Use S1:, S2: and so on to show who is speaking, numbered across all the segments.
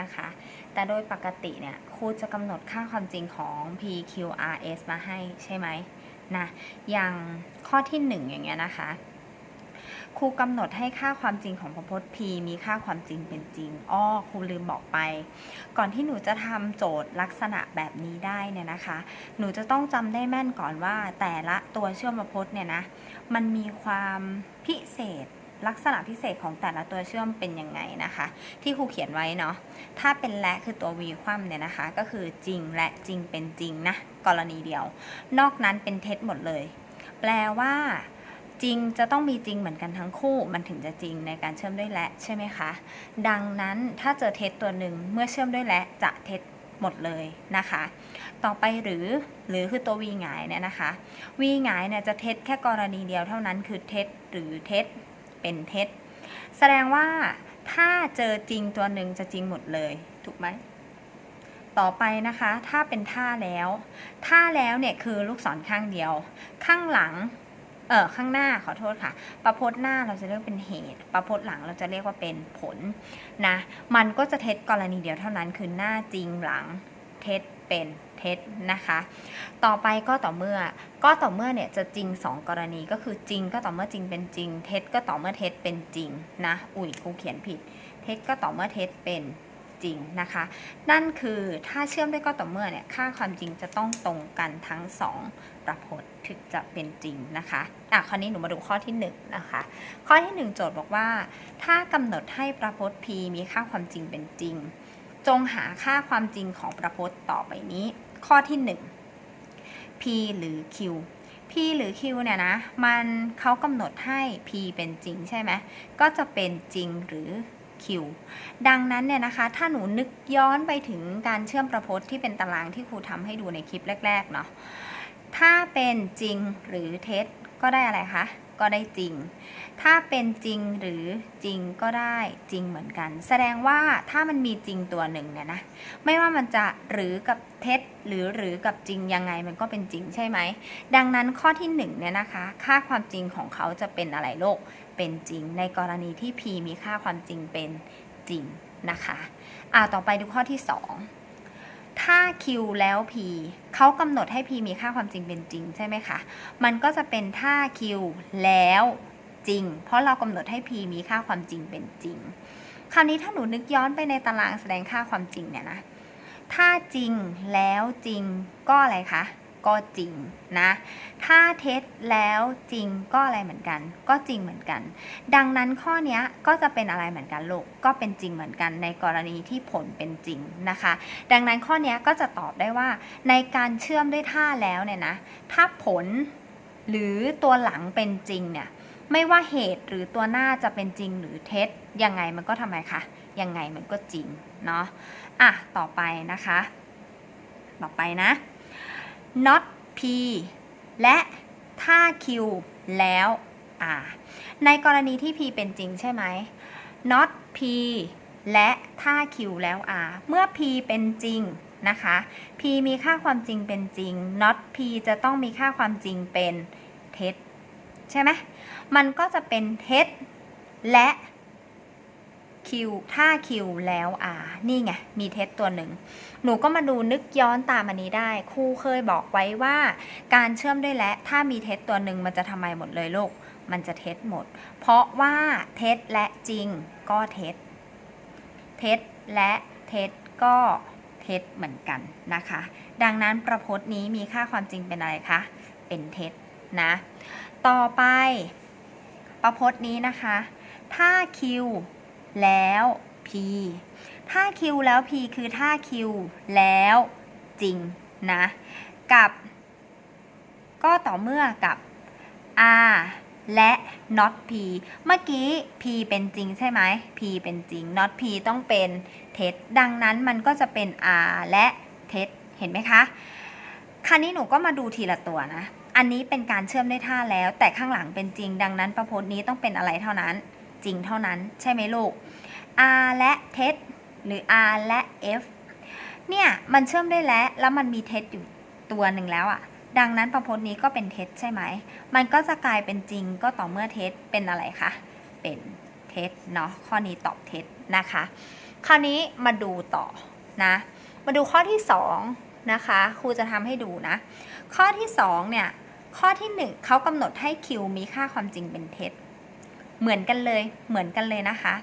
S1: นะคะ แต่โดยปกติเนี่ยครูจะกำหนดค่าความจริงของ PQRS มาให้ใช่ไหมนะอย่างข้อที่1อย่างเงี้ยนะคะครูกำหนดให้ค่าความจริงของพพจน์ P มีค่าความจริงเป็นจริง อ้อ ครูลืมบอกไป ก่อนที่หนูจะทำโจทย์ลักษณะแบบนี้ได้เนี่ยนะคะ หนูจะต้องจำได้แม่นก่อนว่าแต่ละตัวเชื่อมพพจน์เนี่ยนะ มันมีความพิเศษ ลักษณะพิเศษของแต่ละตัวเชื่อมเป็นยังไงนะคะ ที่ครูเขียนไว้เนาะถ้าเป็นและคือตัว v คว่ำเนี่ยนะคะ ก็คือจริงและจริงเป็นจริงนะกรณีเดียว นอกนั้นเป็นเท็จหมดเลย แปลว่าจริงจะต้องมีจริงเหมือนกันทั้งคู่ มันถึงจะจริงในการเชื่อมด้วยและใช่ไหมคะ ดังนั้นถ้าเจอเท็จตัวหนึ่งเมื่อเชื่อมด้วยและจะเท็จหมดเลยนะคะ ต่อไปหรือหรือคือตัว v หงายเนี่ยนะคะ v หงายเนี่ยจะเท็จแค่กรณีเดียวเท่านั้นคือเท็จหรือเท็จ เป็นเท็จ แสดงว่าถ้าเจอจริงตัวหนึ่งจะจริงหมดเลย ถูกไหม ต่อไปนะคะ ถ้าเป็นท่าแล้ว ท่าแล้วเนี่ยคือลูกศรข้างเดียว ข้างหลัง เออข้างหน้าขอโทษค่ะ ประพจน์หน้าเราจะเรียกเป็นเหตุ ประพจน์หลังเราจะเรียกว่าเป็นผลนะ มันก็จะเท็จกรณีเดียวเท่านั้นคือหน้าจริงหลังเท็จเป็น เท็จนะคะ ต่อไปก็ต่อเมื่อก็ต่อเมื่อเนี่ยจะจริง 2 กรณีก็คือจริงก็ต่อเมื่อจริงเป็นจริง เท็จก็ต่อเมื่อเท็จเป็นจริงนะอุ้ยครูเขียนผิด เท็จก็ต่อเมื่อเท็จเป็นจริงนะคะ นั่นคือถ้าเชื่อมด้วยก็ต่อเมื่อเนี่ยค่าความจริงจะต้องตรงกันทั้งสองประพจน์ถึงจะเป็นจริงนะคะอะคราวนี้หนูมาดูข้อที่1นงนะคะข้อที่ 1 โจทย์บอกว่า ถ้ากำหนดให้ประพจน์ p มีค่าความจริงเป็นจริง จงหาค่าความจริงของประพจน์ต่อไปนี้ ข้อที่ 1 p หรือ q p หรือ q เนี่ยนะ มันเขากำหนดให้ p เป็นจริงใช่ไหม ก็จะเป็นจริงหรือ q ดังนั้นเนี่ยนะคะ ถ้าหนูนึกย้อนไปถึงการเชื่อมประพจน์ที่เป็นตารางที่ครูทำให้ดูในคลิปแรก ๆ เนาะ ถ้าเป็นจริงหรือเท็จก็ได้อะไรคะ ก็ได้จริง ถ้าเป็นจริงหรือจริงก็ได้จริงเหมือนกัน แสดงว่าถ้ามันมีจริงตัวหนึ่งเนี่ยนะ ไม่ว่ามันจะหรือกับเท็จหรือหรือกับจริงยังไงมันก็เป็นจริงใช่ไหม ดังนั้นข้อที่1เนี่ยนะคะ ค่าความจริงของเขาจะเป็นอะไรโลกเป็นจริง ในกรณีที่ p มีค่าความจริงเป็นจริงนะคะ อ่าต่อไปดูข้อที่ 2 ถ้า q แล้ว p เขากำหนดให้ p มีค่าความจริงเป็นจริงใช่ไหมคะ มันก็จะเป็นถ้า q แล้วจริง เพราะเรากำหนดให้ p มีค่าความจริงเป็นจริง คราวนี้ถ้าหนูนึกย้อนไปในตารางแสดงค่าความจริงเนี่ยนะ ถ้าจริงแล้วจริงก็อะไรคะ ก็จริงนะ ถ้าเท็จแล้วจริงก็อะไรเหมือนกัน ก็จริงเหมือนกัน ดังนั้นข้อนี้ก็จะเป็นอะไรเหมือนกันลูกก็เป็นจริงเหมือนกันในกรณีที่ผลเป็นจริงนะคะ ดังนั้นข้อนี้ก็จะตอบได้ว่า ในการเชื่อมด้วยท่าแล้วเนี่ยนะถ้าผลหรือตัวหลังเป็นจริงเนี่ยไม่ว่าเหตุหรือตัวหน้าจะเป็นจริงหรือเท็จยังไงมันก็ทำไมคะยังไงมันก็จริงเนาะอะต่อไปนะคะ ต่อไปนะ not p และถ้า q แล้ว r ในกรณีที่ p เป็นจริงใช่ไหม not p และถ้า q แล้ว r เมื่อ p เป็นจริงนะคะ p มีค่าความจริงเป็นจริง not p จะต้องมีค่าความจริงเป็นเท็จใช่ไหม มันก็จะเป็นเท็จและ Q ถ้า Q แล้ว R นี่ไง มีเท็จตัวหนึ่ง หนูก็มาดูนึกย้อนตามอันนี้ได้ ครูเคยบอกไว้ว่า การเชื่อมด้วยและ ถ้ามีเท็จตัวหนึ่งมันจะทำไมหมดเลยลูก มันจะเท็จหมด เพราะว่าเท็จและจริงก็เท็จเท็จและเท็จก็เท็จเหมือนกันนะคะ ดังนั้นประพจน์นี้มีค่าความจริงเป็นอะไรคะ เป็นเท็จนะ ต่อไปประพจน์นี้นะคะ ถ้า Q แล้ว P ถ้า Q แล้ว P คือถ้า Q แล้วจริงนะ กับ ก็ต่อเมื่อกับ R และ not P เมื่อกี้ P เป็นจริงใช่ไหม P เป็นจริง not P ต้องเป็นเท็จดังนั้นมันก็จะเป็น R และเท็จเห็นไหมคะ คราวนี้หนูก็มาดูทีละตัวนะ อันนี้เป็นการเชื่อมด้วยท่าแล้ว แต่ข้างหลังเป็นจริง ดังนั้นประพจน์นี้ต้องเป็นอะไรเท่านั้น จริงเท่านั้นใช่ไหมลูก R และเท็จหรือ R และ F เนี่ย มันเชื่อมด้วยและ แล้วมันมีเท็จอยู่ตัวหนึ่งแล้วอะดังนั้นประพจน์นี้ก็เป็นเท็จใช่ไหม มันก็จะกลายเป็นจริงก็ต่อเมื่อเท็จเป็นอะไรคะ เป็นเท็จเนาะ ข้อนี้ตอบเท็จนะคะ คราวนี้มาดูต่อนะ มาดูข้อที่2นะคะ ครูจะทำให้ดูนะ ข้อที่2เนี่ย ข้อที่ 1เขากำหนดให้ q มีค่าความจริงเป็นเท็จ เหมือนกันเลย เหมือนกันเลยนะคะ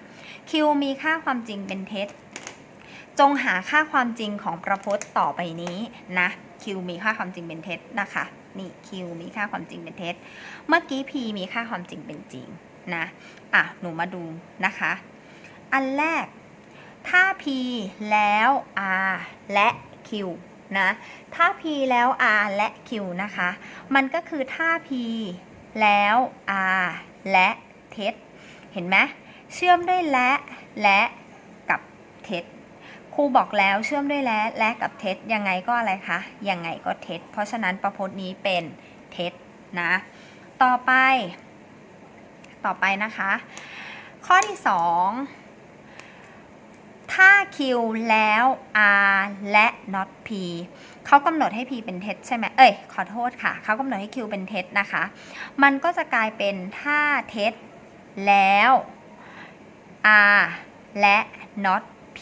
S1: q มีค่าความจริงเป็นเท็จ จงหาค่าความจริงของประพจน์ต่อไปนี้นะ q มีค่าความจริงเป็นเท็จนะคะ นี่ q มีค่าความจริงเป็นเท็จ เมื่อกี้ p มีค่าความจริงเป็นจริงนะ อะ หนูมาดูนะคะ อันแรก ถ้า p แล้ว r และ q นะ ถ้า p แล้ว r และ q นะคะ มันก็คือถ้า p แล้ว r และ เท็จ เห็นไหมเชื่อมด้วยและและกับเท็จครูบอกแล้วเชื่อมด้วยและและกับเท็จยังไงก็อะไรคะยังไงก็เท็จ เพราะฉะนั้นประพจน์นี้เป็นเท็จนะต่อไป ต่อไปนะคะ ข้อที่ 2 ถ้า q แล้ว r และ not p เขากำหนดให้ p เป็นเท็จใช่ไหมเอ้ย ขอโทษค่ะ เขากำหนดให้ q เป็นเท็จนะคะ มันก็จะกลายเป็นถ้าเท็จ แล้ว r และ not p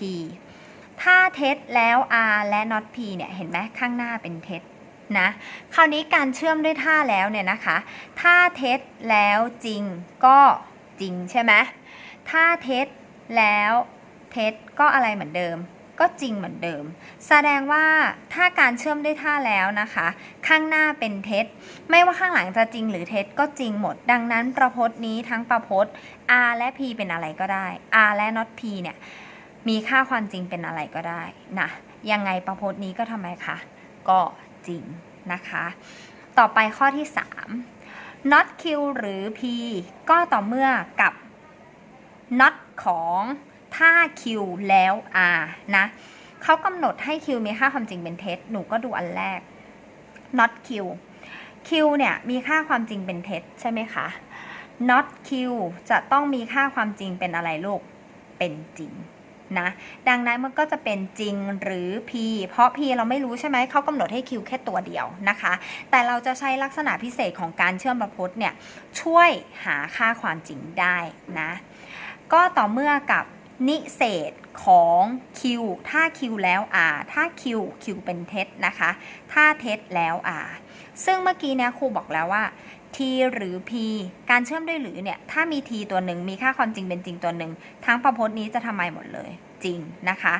S1: ถ้าเท็จแล้ว r และ not p เนี่ยเห็นไหมข้างหน้าเป็นเท็จนะคราวนี้การเชื่อมด้วยท่าแล้วเนี่ยนะคะถ้าเท็จแล้วจริงก็จริงใช่ไหมถ้าเท็จแล้วเท็จก็อะไรเหมือนเดิม ก็จริงเหมือนเดิม แสดงว่าถ้าการเชื่อมด้วยท่าแล้วนะคะ ข้างหน้าเป็นเท็จ ไม่ว่าข้างหลังจะจริงหรือเท็จก็จริงหมด ดังนั้นประพจน์นี้ทั้งประพจน์ r และ p เป็นอะไรก็ได้ r และ not p เนี่ยมีค่าความจริงเป็นอะไรก็ได้นะยังไงประพจน์นี้ก็ทำไมคะก็จริงนะคะ ต่อไปข้อที่ 3 not q หรือ p ก็ต่อเมื่อกับ not ของ ถ้า q แล้ว r นะเขากำหนดให้ q มีค่าความจริงเป็นเท็จ หนูก็ดูอันแรก not q q เนี่ยมีค่าความจริงเป็นเท็จใช่ไหมคะ not q จะต้องมีค่าความจริงเป็นอะไรลูก เป็นจริงนะดังนั้นมันก็จะเป็นจริงหรือ p เพราะ p เราไม่รู้ใช่ไหม เขากำหนดให้ q แค่ตัวเดียวนะคะ แต่เราจะใช้ลักษณะพิเศษของการเชื่อมประพจน์เนี่ยช่วยหาค่าความจริงได้นะ ก็ต่อเมื่อกับ นิเศษของ q ถ้า q แล้ว r ถ้า q q เป็นเท็จนะคะ ถ้าเท็จแล้ว r ซึ่งเมื่อกี้เนี่ยครูบอกแล้วว่า t หรือ p การเชื่อมด้วยหรือเนี่ย ถ้ามี t ตัวหนึ่งมีค่าความจริงเป็นจริงตัวหนึ่งทั้งประพจน์นี้จะทำไมหมดเลย จริงนะคะ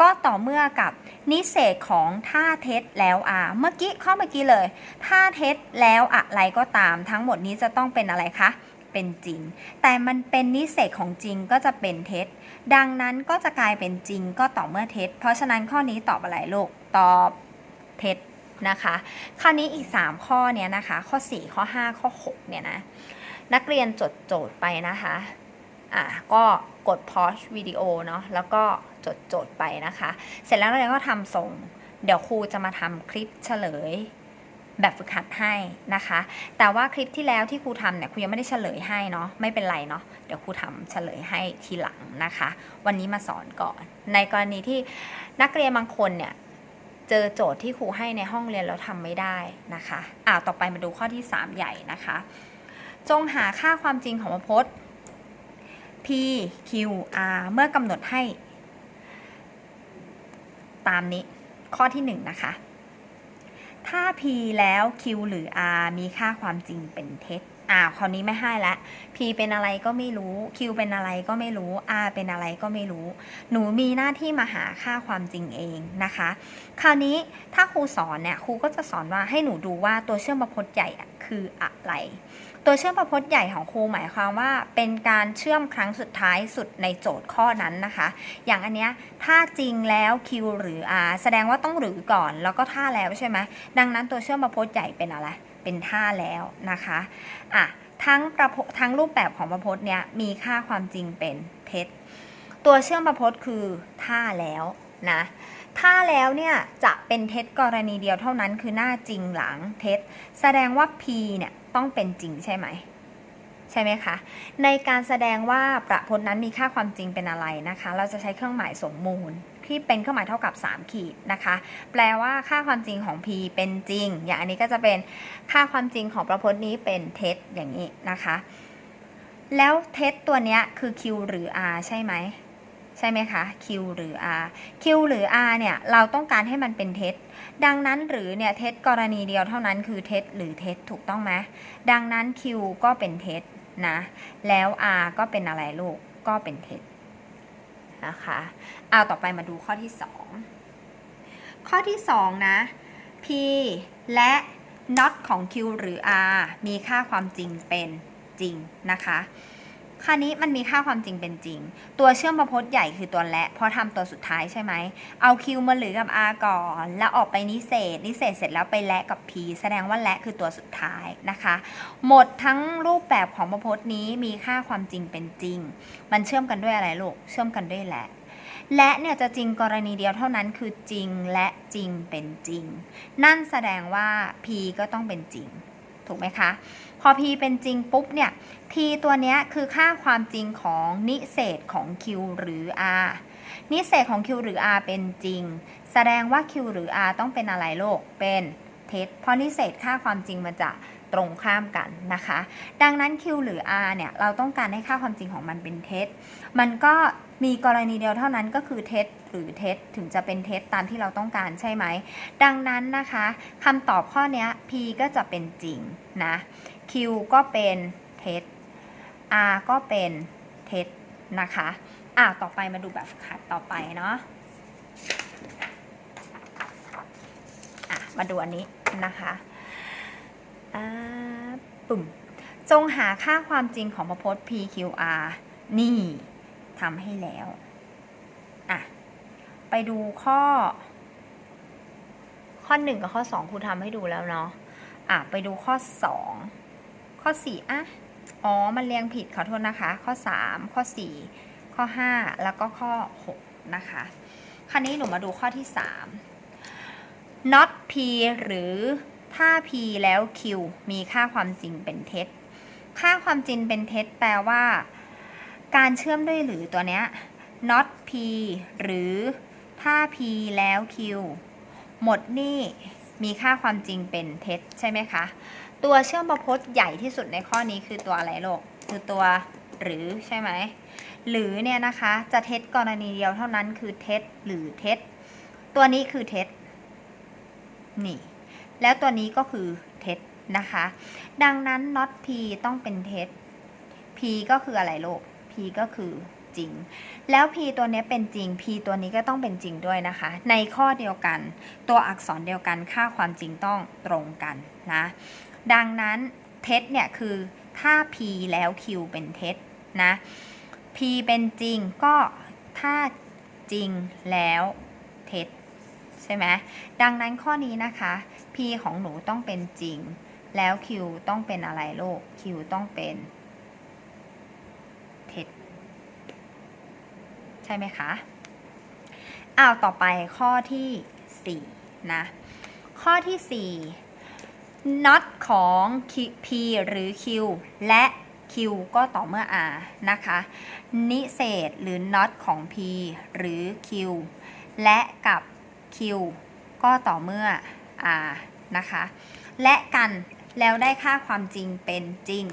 S1: ก็ต่อเมื่อกับนิเศษของถ้าเท็จแล้ว r เมื่อกี้ข้อเมื่อกี้เลย ถ้าเท็จแล้วอะไรก็ตามทั้งหมดนี้จะต้องเป็นอะไรคะ เป็นจริง แต่มันเป็นนิเศษของจริงก็จะเป็นเท็จ ดังนั้นก็จะกลายเป็นจริงก็ต่อเมื่อเท็จ เพราะฉะนั้นข้อนี้ตอบอะไรลูกตอบเท็จนะคะ คราวนี้อีก 3 ข้อเนี้ยนะคะ ข้อ 4 ข้อ 5 ข้อ 6 เนี่ยนะ นักเรียนจดโจทย์ไปนะคะ อะก็กดพอชวิดีโอเนาะ แล้วก็จดโจทย์ไปนะคะ เสร็จแล้วนักเรียนก็ทำส่ง เดี๋ยวครูจะมาทำคลิปเฉลย แบบฝึกหัดให้นะคะ แต่ว่าคลิปที่แล้วที่ครูทำเนี่ยครูยังไม่ได้เฉลยให้เนาะไม่เป็นไรเนาะเดี๋ยวครูทำเฉลยให้ทีหลังนะคะ วันนี้มาสอนก่อน ในกรณีที่นักเรียนบางคนเนี่ยเจอโจทย์ที่ครูให้ในห้องเรียนแล้วทำไม่ได้นะคะอ่าต่อไปมาดูข้อที่ 3 ใหญ่นะคะ จงหาค่าความจริงของพจน์ p q r เมื่อกำหนดให้ ตามนี้ข้อที่ 1 นะคะ ถ้า p แล้ว q หรือ r มีค่าความจริงเป็นเท็จอ่าคราวนี้ไม่ให้ละ p เป็นอะไรก็ไม่รู้ q เป็นอะไรก็ไม่รู้ r เป็นอะไรก็ไม่รู้ หนูมีหน้าที่มาหาค่าความจริงเองนะคะ คราวนี้ถ้าครูสอนเนี่ยครูก็จะสอนว่าให้หนูดูว่าตัวเชื่อมประพจน์ใหญ่คืออะไร ตัวเชื่อมประพจน์ใหญ่ของครูหมายความว่า เป็นการเชื่อมครั้งสุดท้ายสุดในโจทย์ข้อนั้นนะคะ อย่างอันเนี้ยถ้าจริงแล้ว q หรือ r แสดงว่าต้องหรือก่อนแล้วก็ท่าแล้วใช่ไหมดังนั้นตัวเชื่อมประพจน์ใหญ่เป็นอะไร เป็นท่าแล้วนะคะอะทั้งประพทั้งรูปแบบของประพจน์เนี้ยมีค่าความจริงเป็นเท็จตัวเชื่อมประพจน์คือท่าแล้วนะถ้าแล้วเนี่ยจะเป็นเท็จกรณีเดียวเท่านั้นคือหน้าจริงหลังเท็จแสดงว่า p เนี่ย ต้องเป็นจริงใช่ไหม ใช่ไหมคะ ในการแสดงว่าประพจน์นั้นมีค่าความจริงเป็นอะไรนะคะ เราจะใช้เครื่องหมายสมมูลที่เป็นเครื่องหมายเท่ากับ 3 ขีดนะคะ แปลว่าค่าความจริงของ p เป็นจริง อย่างอันนี้ก็จะเป็นค่าความจริงของประพจน์นี้เป็นเท็จอย่างนี้นะคะ แล้วเท็จตัวนี้คือ q หรือ r ใช่ไหม ใช่ไหมคะ Q หรือ R Q หรือ R เนี่ย เราต้องการให้มันเป็นเท็จ ดังนั้นหรือเนี่ยเท็จกรณีเดียวเท่านั้นคือเท็จหรือเท็จถูกต้องไหมดังนั้น Q ก็เป็นเท็จนะ แล้ว R ก็เป็นอะไรลูก ก็เป็นเท็จนะคะเอาต่อไปมาดูข้อที่ 2 ข้อที่ 2 นะ P และ not ของ Q หรือ R มีค่าความจริงเป็นจริงนะคะ คราวนี้มันมีค่าความจริงเป็นจริง ตัวเชื่อมประพจน์ใหญ่คือตัวและ เพราะทำตัวสุดท้ายใช่ไหม เอา Q มาหรือกับ R ก่อน แล้วออกไปนิเศษ นิเศษเสร็จแล้วไปและกับ P แสดงว่าและคือตัวสุดท้ายนะคะ หมดทั้งรูปแบบของประพจน์นี้มีค่าความจริงเป็นจริง มันเชื่อมกันด้วยอะไรลูก เชื่อมกันด้วยและและเนี่ยจะจริงกรณีเดียวเท่านั้นคือจริงและจริงเป็นจริง นั่นแสดงว่า P ก็ต้องเป็นจริง ถูกไหมคะ พอ P เป็นจริงปุ๊บเนี่ย P ตัวเนี้ยคือค่าความจริงของนิเศษของ Q หรือ R นิเศษของ Q หรือ R เป็นจริง แสดงว่า Q หรือ R ต้องเป็นอะไรโลก เป็นเท็จ เพราะนิเศษค่าความจริงมันจะตรงข้ามกันนะคะ ดังนั้น Q หรือ R เนี่ย เราต้องการให้ค่าความจริงของมันเป็นเท็จ มันก็ มีกรณีเดียวเท่านั้นก็คือเท็จหรือเท็จถึงจะเป็นเท็จตามที่เราต้องการใช่ไหม ดังนั้นนะคะคำตอบข้อนี้ P ก็จะเป็นจริงนะ Q ก็เป็นเท็จ R ก็เป็นเท็จนะคะอะต่อไปมาดูแบบฝึกหัดต่อไปเนาะอะมาดูอันนี้นะคะอ่าปุ่มจงหาค่าความจริงของประพจน์ PQR นี่ ทำให้แล้วอะไปดูข้อ ข้อหนึ่งกับข้อสองครูทำให้ดูแล้วเนาะอะไปดูข้อสองข้อสี่อะอ๋อ มันเรียงผิดขอโทษนะคะ ข้อสามข้อสี่ข้อห้าแล้วก็ข้อหกนะคะคราวนี้หนูมาดูข้อที่สาม not p หรือถ้า p แล้ว q มีค่าความจริงเป็นเท็จ ค่าความจริงเป็นเท็จแปลว่า การเชื่อมด้วยหรือตัวเนี้ย not p หรือถ้า p แล้ว q หมดนี่มีค่าความจริงเป็นเท็จใช่ไหมคะ ตัวเชื่อมประพจน์ใหญ่ที่สุดในข้อนี้คือตัวอะไรโลก คือตัวหรือใช่ไหม หรือเนี่ยนะคะจะเท็จกรณีเดียวเท่านั้นคือเท็จหรือเท็จ ตัวนี้คือเท็จนี่ แล้วตัวนี้ก็คือเท็จนะคะ ดังนั้น not p ต้องเป็นเท็จ p ก็คืออะไรโลก p ก็คือจริง แล้ว p ตัวนี้เป็นจริง p ตัวนี้ก็ต้องเป็นจริงด้วยนะคะ ในข้อเดียวกัน ตัวอักษรเดียวกันค่าความจริงต้องตรงกันนะ ดังนั้นเท็จเนี่ยคือถ้า p แล้ว q เป็นเท็จนะ p เป็นจริงก็ถ้าจริงแล้วเท็จใช่ไหมดังนั้นข้อนี้นะคะ p ของหนูต้องเป็นจริง แล้ว q ต้องเป็นอะไรโลก q ต้องเป็นเท็จใช่ไหมคะอ้าวต่อไปข้อที่4นะข้อที่4 not ของ p หรือ q และ q ก็ต่อเมื่อ r นะคะ นิเศษหรือ not ของ p หรือ q และกับ q ก็ต่อเมื่อ r นะคะ และกันแล้วได้ค่าความจริงเป็นจริง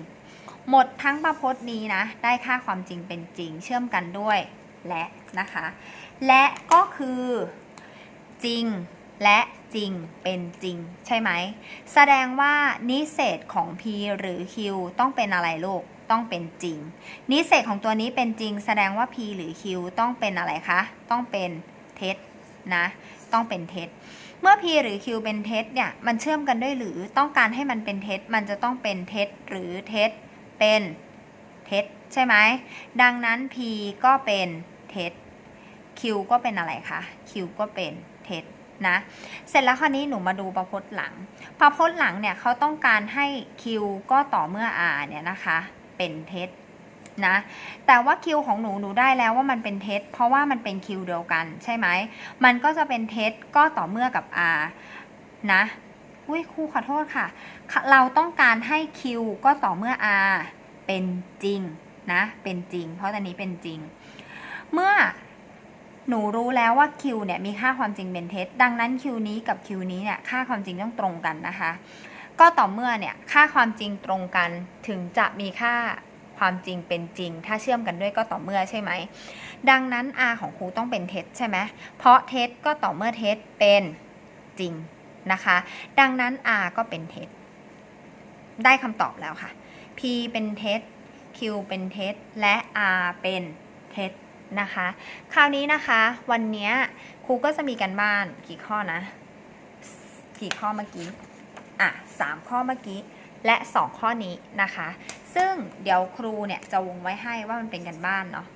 S1: หมดทั้งประพจน์นี้นะ ได้ค่าความจริงเป็นจริง เชื่อมกันด้วย และนะคะ และก็คือจริงและจริงเป็นจริงใช่ไหม แสดงว่านิเศษของ p หรือ q ต้องเป็นอะไรลูกต้องเป็นจริง นิเศษของตัวนี้เป็นจริง แสดงว่า p หรือ q ต้องเป็นอะไรคะ ต้องเป็นเท็จนะ ต้องเป็นเท็จ เมื่อ p หรือ q เป็นเท็จเนี่ยมันเชื่อมกันด้วยหรือต้องการให้มันเป็นเท็จ มันจะต้องเป็นเท็จหรือเท็จเป็นเท็จใช่ไหม ดังนั้น p ก็เป็น ท็จ q ก็เป็นอะไรคะ q ก็เป็นเท็จนะ เสร็จแล้วคราวนี้หนูมาดูประพจน์หลัง ประพจน์หลังเนี่ยเขาต้องการให้ q ก็ต่อเมื่อ r เนี่ยนะคะเป็นเท็จนะ แต่ว่า q ของหนูหนูได้แล้วว่ามันเป็นเท็จ เพราะว่ามันเป็น q เดียวกันใช่ไหม มันก็จะเป็นเท็จก็ต่อเมื่อกับ r นะอุ้ยครูขอโทษค่ะ เราต้องการให้ q ก็ต่อเมื่อ r เป็นจริงนะ เป็นจริง เพราะตอนนี้เป็นจริง เมื่อหนูรู้แล้วว่า q เนี่ยมีค่าความจริงเป็นเท็จดังนั้น q นี้กับ q นี้เนี่ยค่าความจริงต้องตรงกันนะคะ ก็ต่อเมื่อเนี่ยค่าความจริงตรงกันถึงจะมีค่าความจริงเป็นจริง ถ้าเชื่อมกันด้วยก็ต่อเมื่อใช่ไหม ดังนั้น R ของครูต้องเป็นเท็จใช่ไหมเพราะเท็จก็ต่อเมื่อเท็จเป็นจริงนะคะ ดังนั้น R ก็เป็นเท็จ ได้คำตอบแล้วค่ะ P เป็นเท็จ Q เป็นเท็จ และ R เป็นเท็จ นะคะ คราวนี้นะคะ วันนี้ครูก็จะมีกันบ้านกี่ข้อนะ กี่ข้อเมื่อกี้ อะสามข้อเมื่อกี้ และ 2 ข้อนี้นะคะ ซึ่งเดี๋ยวครูเนี่ยจะวงไว้ให้ว่ามันเป็นกันบ้านเนาะ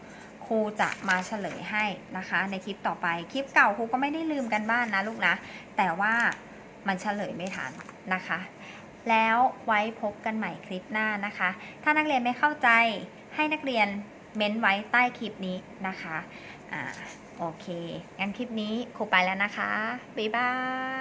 S1: ครูจะมาเฉลยให้นะคะ ในคลิปต่อไป คลิปเก่าครูก็ไม่ได้ลืมกันบ้านนะลูกนะ แต่ว่ามันเฉลยไม่ทันนะคะ แล้วไว้พบกันใหม่คลิปหน้านะคะ ถ้านักเรียนไม่เข้าใจให้นักเรียน เม้นไว้ใต้คลิปนี้นะคะ อ่า โอเค งั้นคลิปนี้ครูไปแล้วนะคะ บ๊ายบาย